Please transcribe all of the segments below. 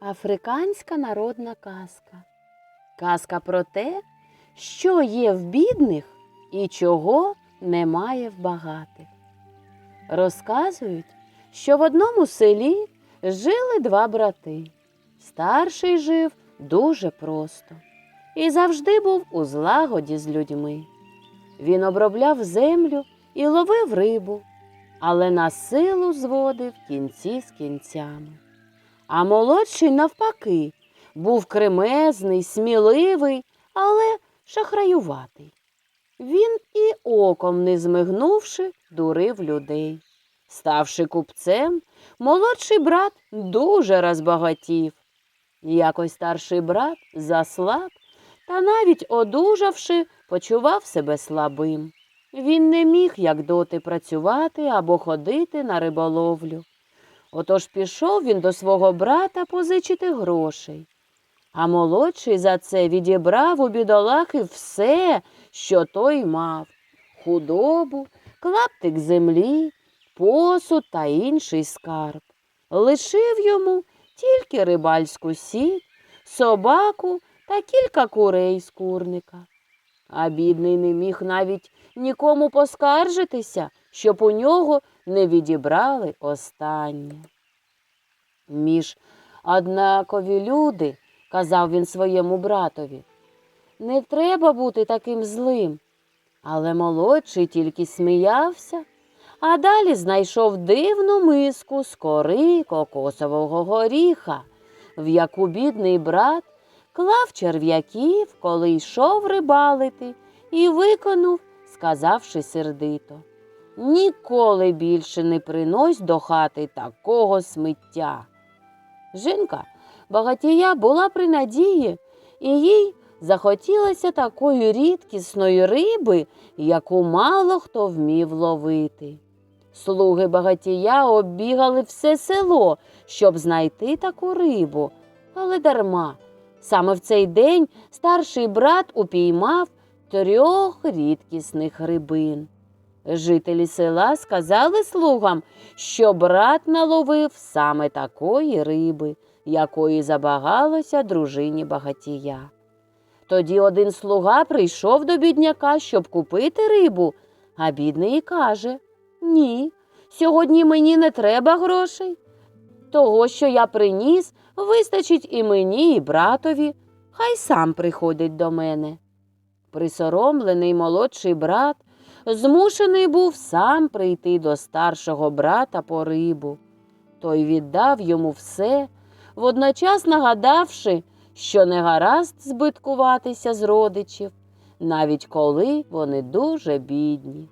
Африканська народна казка. Казка про те, що є в бідних і чого немає в багатих. Розказують, що в одному селі жили два брати. Старший жив дуже просто і завжди був у злагоді з людьми. Він обробляв землю і ловив рибу, але на силу зводив кінці з кінцями. А молодший, навпаки, був кремезний, сміливий, але шахраюватий. Він і оком не змигнувши, дурив людей. Ставши купцем, молодший брат дуже розбагатів. Якось старший брат заслаб та навіть одужавши, почував себе слабим. Він не міг, як доти, працювати або ходити на риболовлю. Отож пішов він до свого брата позичити грошей. А молодший за це відібрав у бідолахи все, що той мав худобу, клаптик землі, посуд та інший скарб. Лишив йому тільки рибальську сіть, собаку та кілька курей з курника. А бідний не міг навіть нікому поскаржитися, щоб у нього не відібрали останнє. Між однакові люди, казав він своєму братові, не треба бути таким злим. Але молодший тільки сміявся, а далі знайшов дивну миску з кори кокосового горіха, в яку бідний брат клав черв'яків, коли йшов рибалити, і виконув, сказавши сердито. Ніколи більше не принось до хати такого сміття. Жінка багатія була при надії, і їй захотілося такої рідкісної риби, яку мало хто вмів ловити. Слуги багатія оббігали все село, щоб знайти таку рибу, але дарма. Саме в цей день старший брат упіймав трьох рідкісних рибин. Жителі села сказали слугам, що брат наловив саме такої риби, якої забагалося дружині багатія. Тоді один слуга прийшов до бідняка, щоб купити рибу, а бідний каже Ні, сьогодні мені не треба грошей. Того, що я приніс, вистачить і мені, і братові, хай сам приходить до мене. Присоромлений молодший брат змушений був сам прийти до старшого брата по рибу. Той віддав йому все, водночас нагадавши, що не гаразд збиткуватися з родичів, навіть коли вони дуже бідні.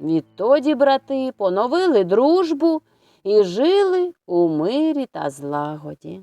Відтоді брати поновили дружбу і жили у мирі та злагоді.